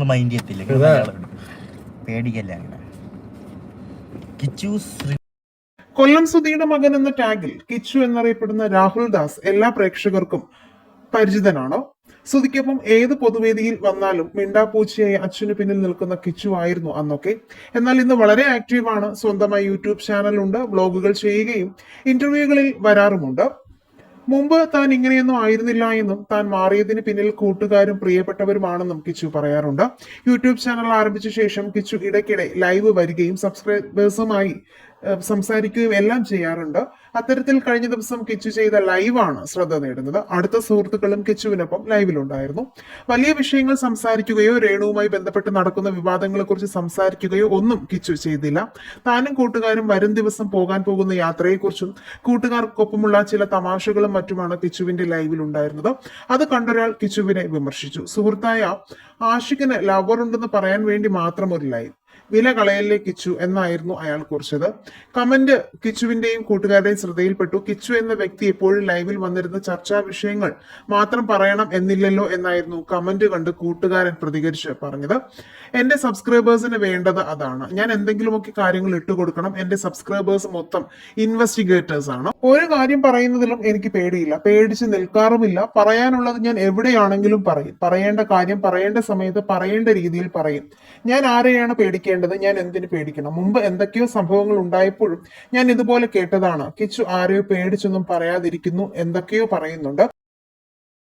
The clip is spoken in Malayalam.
മൈൻഡ് ചെയ്യത്തില്ല. പേടിക്കല്ല അങ്ങനെ? കൊല്ലം സുധിയുടെ മകൻ എന്ന ടാഗിൽ കിച്ചു എന്നറിയപ്പെടുന്ന രാഹുൽ ദാസ് എല്ലാ പ്രേക്ഷകർക്കും പരിചിതനാണോ. സുധിക്കൊപ്പം ഏത് പൊതുവേദിയിൽ വന്നാലും മിണ്ടാപ്പൂച്ചയായി അച്ഛന് പിന്നിൽ നിൽക്കുന്ന കിച്ചു ആയിരുന്നു അന്നൊക്കെ. എന്നാൽ ഇന്ന് വളരെ ആക്റ്റീവാണ് സ്വന്തമായി യൂട്യൂബ് ചാനലുണ്ട് ബ്ലോഗുകൾ ചെയ്യുകയും ഇന്റർവ്യൂകളിൽ വരാറുമുണ്ട്. മുമ്പ് താൻ ഇങ്ങനെയൊന്നും ആയിരുന്നില്ല എന്നും താൻ മാറിയതിന് പിന്നിൽ കൂട്ടുകാരും പ്രിയപ്പെട്ടവരുമാണെന്നും കിച്ചു പറയാറുണ്ട്. യൂട്യൂബ് ചാനൽ ആരംഭിച്ച ശേഷം കിച്ചു ഇടയ്ക്കിടെ ലൈവ് വരികയും സബ്സ്ക്രൈബേഴ്സുമായി സംസാരിക്കുകയും എല്ലാം ചെയ്യാറുണ്ട്. അത്തരത്തിൽ കഴിഞ്ഞ ദിവസം കിച്ചു ചെയ്ത ലൈവാണ് ശ്രദ്ധ നേടുന്നത്. അടുത്ത സുഹൃത്തുക്കളും കിച്ചുവിനൊപ്പം ലൈവിലുണ്ടായിരുന്നു. വലിയ വിഷയങ്ങൾ സംസാരിക്കുകയോ രേണുവുമായി ബന്ധപ്പെട്ട് നടക്കുന്ന വിവാദങ്ങളെ കുറിച്ച് സംസാരിക്കുകയോ ഒന്നും കിച്ചു ചെയ്തില്ല. താനും കൂട്ടുകാരും വരും ദിവസം പോകാൻ പോകുന്ന യാത്രയെക്കുറിച്ചും കൂട്ടുകാർക്കൊപ്പമുള്ള ചില തമാശകളും മറ്റുമാണ് കിച്ചുവിന്റെ ലൈവിൽ ഉണ്ടായിരുന്നത് അത് കണ്ടൊരാൾ കിച്ചുവിനെ വിമർശിച്ചു. സുഹൃത്തായ ആഷിഖിന് ലവർ ഉണ്ടെന്ന് പറയാൻ വേണ്ടി മാത്രം ഒരു ലൈവ് വില കളയലിലെ കിച്ചു എന്നായിരുന്നു അയാൾ കുറിച്ചത്. കമന്റ് കിച്ചുവിന്റെയും കൂട്ടുകാരുടെയും ശ്രദ്ധയിൽപ്പെട്ടു. കിച്ചു എന്ന വ്യക്തി എപ്പോഴും ലൈവിൽ വന്നിരുന്ന ചർച്ചാ വിഷയങ്ങൾ മാത്രം പറയണം എന്നില്ലല്ലോ എന്നായിരുന്നു കമന്റ് കണ്ട് കൂട്ടുകാരൻ പ്രതികരിച്ച് പറഞ്ഞത്. എന്റെ സബ്സ്ക്രൈബേഴ്സിന് വേണ്ടത് അതാണ്. ഞാൻ എന്തെങ്കിലുമൊക്കെ കാര്യങ്ങൾ ഇട്ടുകൊടുക്കണം എന്റെ സബ്സ്ക്രൈബേഴ്സ് മൊത്തം ഇൻവെസ്റ്റിഗേറ്റേഴ്സ് ആണ്. ഒരു കാര്യം പറയുന്നതിലും എനിക്ക് പേടിയില്ല. പേടിച്ച് നിൽക്കാറുമില്ല. പറയാനുള്ളത് ഞാൻ എവിടെയാണെങ്കിലും പറയും. പറയേണ്ട കാര്യം പറയേണ്ട സമയത്ത് പറയേണ്ട രീതിയിൽ പറയും. ഞാൻ ആരെയാണ് പേടിക്കേണ്ടത് ഞാൻ എന്തിനു പേടിക്കണം? മുമ്പ് എന്തൊക്കെയോ സംഭവങ്ങൾ ഉണ്ടായപ്പോഴും ഞാൻ ഇതുപോലെ കേട്ടതാണ്. കിച്ചു ആരെയോ പേടിച്ചൊന്നും പറയാതിരിക്കുന്നു എന്തൊക്കെയോ പറയുന്നുണ്ട്.